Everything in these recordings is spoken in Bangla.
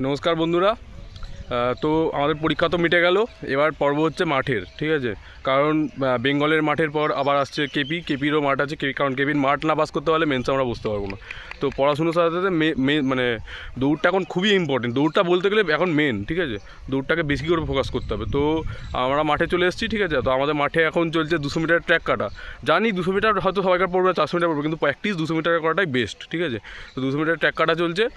নমস্কার বন্ধুরা। তো আমাদের পরীক্ষা তো মিটে গেল। এবার পর্ব হচ্ছে মাঠের, ঠিক আছে? কারণ বেঙ্গলের মাঠের পর আবার আসছে কেপি। কেপিরও মাঠ আছে কে- কারণ কেপির মাঠ না পাস করতে পারলে মেন্স আমরা বুঝতে পারব না। তো পড়াশুনোর সাথে সাথে মানে দৌড়টা এখন খুবই ইম্পর্টেন্ট দৌড়টা বলতে গেলে এখন মেন ঠিক আছে? দৌড়টাকে বেশি করে ফোকাস করতে হবে। তো আমরা মাঠে চলে এসেছি, ঠিক আছে? তো আমাদের মাঠে এখন চলছে দুশো মিটার ট্র্যাক কাটা। জানি দুশো মিটার হয়তো সবাইকার পড়বে, চারশো মিটার পড়বে, কিন্তু প্র্যাকটিস দুশো মিটার করাটাই বেস্ট ঠিক আছে? তো দুশো মিটার ট্র্যাক কাটা চলছে।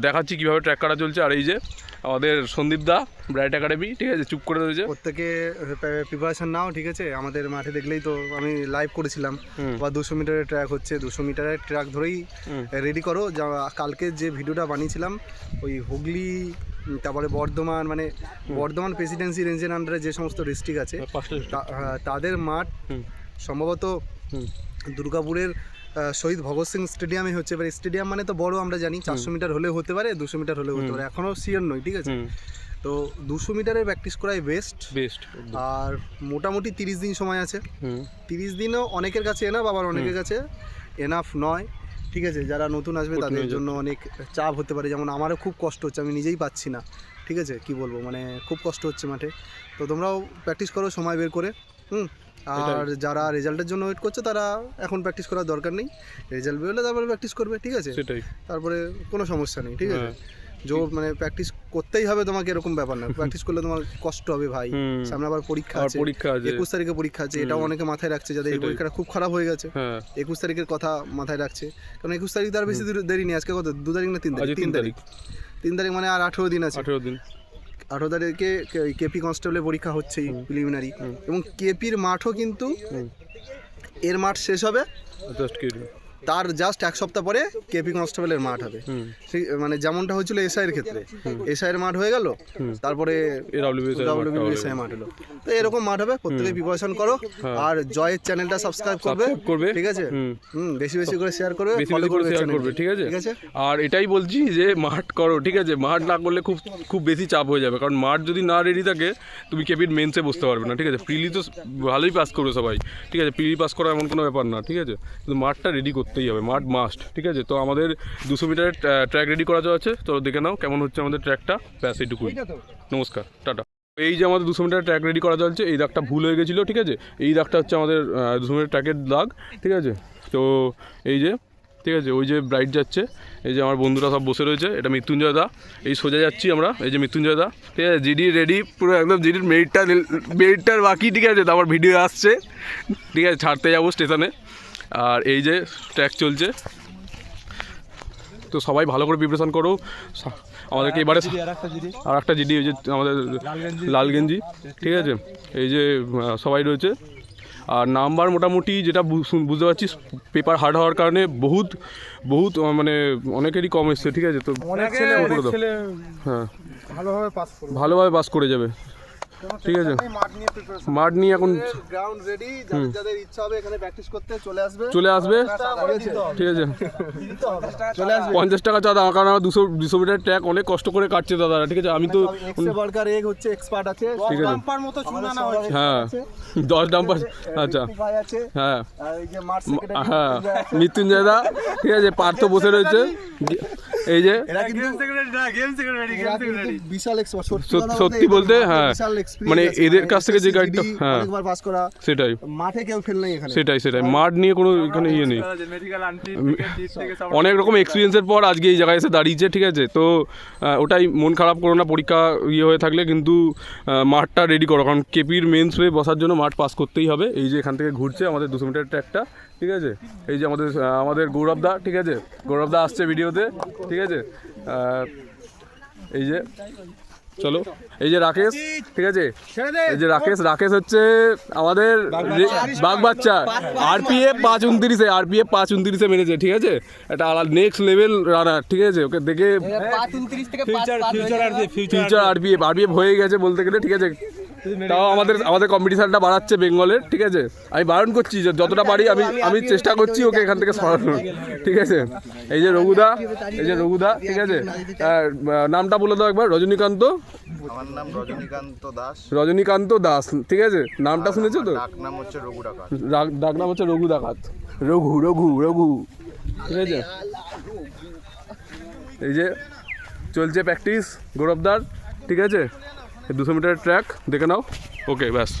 দেখাচ্ছি কীভাবে ট্র্যাক কাটা চলছে। আর এই যে আমাদের সন্দীপ দা ব্রাইট একাডেমি ঠিক আছে? চুপ করে রয়েছে। প্রত্যেকে প্রিপারেশন নাও ঠিক আছে? আমাদের মাঠে দেখলেই তো আমি লাইভ করেছিলাম। বা দুশো মিটারের ট্র্যাক হচ্ছে। দুশো মিটারের ট্র্যাক ধরেই রেডি করো। যা কালকে যে ভিডিওটা বানিয়েছিলাম ওই হুগলি তারপরে বর্ধমান মানে বর্ধমান প্রেসিডেন্সি রেঞ্জের আন্ডারে যে সমস্ত ডিস্ট্রিক্ট আছে তাদের মাঠ সম্ভবত দুর্গাপুরের শহীদ ভগৎ সিং স্টেডিয়ামে হচ্ছে এবার স্টেডিয়াম মানে তো বড় আমরা জানি চারশো মিটার হলেও হতে পারে দুশো মিটার হলে হতে পারে এখনও সিওর নয় ঠিক আছে? তো দুশো মিটারের প্র্যাকটিস করাই বেস্ট বেস্ট আর মোটামুটি তিরিশ দিন সময় আছে। তিরিশ দিনও অনেকের কাছে এনাফ আবার অনেকের কাছে এনাফ নয় ঠিক আছে? যারা নতুন আসবে তাদের জন্য অনেক চাপ হতে পারে যেমন আমারও খুব কষ্ট হচ্ছে আমি নিজেই পাচ্ছি না ঠিক আছে? কি বলব? মানে খুব কষ্ট হচ্ছে মাঠে। তো তোমরাও প্র্যাকটিস করো সময় বের করে হুম? আর যারা রেজাল্টের জন্য ওয়েট করছে তারা এখন প্র্যাকটিস করার দরকার নেই। রেজাল্ট বেরোলে তারপরে প্র্যাকটিস করবে ঠিক আছে? সেটাই। তারপরে কোনো সমস্যা নেই ঠিক আছে? হ্যাঁ। জো মানে প্র্যাকটিস করতেই হবে তোমাকে এরকম ব্যাপার না প্র্যাকটিস করলে তোমার কষ্ট হবে ভাই। সামনে আবার পরীক্ষা আছে। পরীক্ষা আছে। একুশ তারিখে পরীক্ষা আছে এটাও অনেকে মাথায় রাখছে যাদের এই। পরীক্ষাটা খুব খারাপ হয়ে গেছে। হ্যাঁ। একুশ তারিখের কথা মাথায় রাখছে। কারণ একুশ তারিখ তার বেশি দেরি নেই। আজকে কত? দু তারিখ না তিন তারিখ? তিন তারিখ। তিন তারিখ মানে আর আঠেরো দিন আছে। আঠেরো দিন। আঠেরো তারিখে কেপি কনস্টেবলের পরীক্ষা হচ্ছে প্রিলিমিনারি এবং কেপির মাঠও কিন্তু এর মাঠ শেষ হবে তার জাস্ট এক সপ্তাহ পরে কেপি কনস্টেবলের মাঠ হবে। মানে যেমনটা হয়েছিল এসআইয়ের ক্ষেত্রে। এসআইয়ের মাঠ হয়ে গেল তারপরে ডাব্লিউবিএসআই মাঠ হলো। তো এরকম মাঠ হবে প্রত্যেকে প্রিপারেশন করো। আর জয়ের চ্যানেলটা সাবস্ক্রাইব করবে হ্যাঁ। করবে। ঠিক আছে? হুম। বেশি বেশি করে শেয়ার করবে বেশি বেশি করে করবে শেয়ার করবে ঠিক আছে? ঠিক আছে? আর এটাই বলছি যে মাঠ করো ঠিক আছে? মাঠ না করলে খুব খুব বেশি চাপ হয়ে যাবে। কারণ মাঠ যদি না রেডি থাকে তুমি কেপির মেন্সে বসতে পারবে না ঠিক আছে? প্রিলি তো ভালোই পাস করবে সবাই ঠিক আছে? প্রিলি পাস করা এমন কোনো ব্যাপার না ঠিক আছে? কিন্তু মাঠটা রেডি করতেই হবে মাঠ মাস্ট ঠিক আছে? তো আমাদের দুশো মিটারের ট্র্যাক রেডি করা আছে। তো দেখে নাও কেমন হচ্ছে আমাদের ট্র্যাকটা ব্যাস এইটুকুই। নমস্কার টাটা। এই যে আমাদের দুশো মিটার ট্র্যাক রেডি করা চলছে এই দাগটা ভুল হয়ে গেছিল ঠিক আছে? এই দাগটা হচ্ছে আমাদের দুশো মিটার ট্র্যাকের দাগ ঠিক আছে? তো এই যে ঠিক আছে? ওই যে ব্রাইট যাচ্ছে এই যে আমার বন্ধুরা সব বসে রয়েছে এটা মৃত্যুঞ্জয় দা। এই সোজা যাচ্ছি আমরা এই যে মৃত্যুঞ্জয় দা ঠিক আছে? জিডি রেডি পুরো একদম জিডির মেরিটটা মেরিটটার বাকি ঠিক আছে? তারপর ভিডিও আসছে ঠিক আছে? ছাড়তে যাব স্টেশনে আর এই যে ট্র্যাক চলছে। তো সবাই ভালো করে প্রিপারেশন করো। আমাদেরকে এবারে আর একটা জিডি ওই যে আমাদের লাল গেঞ্জি। ঠিক আছে? এই যে সবাই রয়েছে। আর নাম্বার মোটামুটি যেটা বুঝতে পারছি পেপার হার্ড হওয়ার কারণে বহুত বহুত মানে অনেকেরই কম এসছে ঠিক আছে? তো হ্যাঁ। ভালোভাবে পাস ভালোভাবে পাস করে যাবে। ঠিক আছে। মাঠ নিয়ে এখন গ্রাউন্ড রেডি যাদের যাদের ইচ্ছা হবে এখানে প্র্যাকটিস করতে চলে আসবে। চলে আসবে? ঠিক আছে। চলে আসবে। পঞ্চাশ টাকা চাঁদা কারণ আমার দুশো দুশো মিটার ট্র্যাক অনেক কষ্ট করে কাটছে দাদারা ঠিক আছে? আমি তো এক্সে ওয়ার্কার এক হচ্ছে এক্সপার্ট আছে। ঠিক আছে। মতো হ্যাঁ। দশ ডাম্পার আচ্ছা। হ্যাঁ। হ্যাঁ। মৃত্যুঞ্জয় দা ঠিক আছে পার্থ বসে রয়েছে। এই যে বিশাল সত্যি বলতে হ্যাঁ। মানে এদের কাছ থেকে যে গাইডটা হ্যাঁ। পাস করা সেটাই। মাঠে কেউ ফেল নাই এখানে। সেটাই সেটাই। মাঠ নিয়ে কোনো এখানে ইয়ে নেই। অনেক রকম এক্সপিরিয়েন্সের পর আজকে এই জায়গায় এসে দাঁড়িয়েছে ঠিক আছে? তো ওটাই মন খারাপ করো না পরীক্ষা ইয়ে হয়ে থাকলে কিন্তু মাঠটা রেডি করো। কারণ কেপির মেন্স হয়ে বসার জন্য মাঠ পাস করতেই হবে। এই যে এখান থেকে ঘুরছে আমাদের দুশো মিটার ট্র্যাকটা ঠিক আছে? এই যে আমাদের আমাদের গৌরবদা ঠিক আছে? গৌরবদা আসছে ভিডিওতে ঠিক আছে? এই যে চলো এই যে রাকেশ ঠিক আছে? এই যে রাকেশ রাকেশ হচ্ছে আমাদের বাঘ বাচ্চা আর পি এফ পাঁচ উনত্রিশে এফ পাঁচ উনত্রিশে মেরেছে ঠিক আছে? একটা আলাদা নেক্সট লেভেল রানার ঠিক আছে? ওকে দেখে future R P F R P F হয়ে গেছে বলতে গেলে ঠিক আছে? তাও আমাদের আমাদের কম্পিটিশনটা বাড়াচ্ছে বেঙ্গলের ঠিক আছে? আমি বারণ করছি যে যতটা পারি আমি আমি চেষ্টা করছি ওকে এখান থেকে সরানোর ঠিক আছে? এই যে রঘুদা এই যে রঘুদা ঠিক আছে? আর, নামটা বলে দাও একবার রজনীকান্ত? আমার নাম রজনীকান্ত দাস। রজনীকান্ত দাস ঠিক আছে? নামটা শুনেছো তো? ডাক নাম হচ্ছে রঘু ডাকাত। ডাক নাম হচ্ছে রঘু ডাকাত। রঘু রঘু রঘু ঠিক আছে? এই যে চলছে প্র্যাকটিস গৌরবদার ঠিক আছে? দুশো মিটারের ট্র্যাক দেখে নাও। ওকে ব্যাস।